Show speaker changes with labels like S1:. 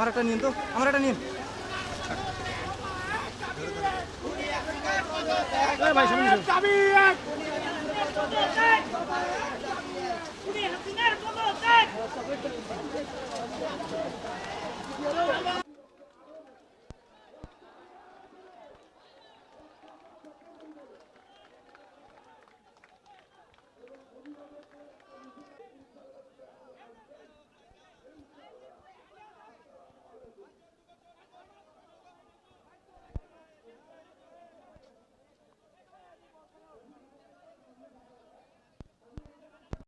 S1: আমার একটা নিন তো আমার একটা নিন।
S2: খুনি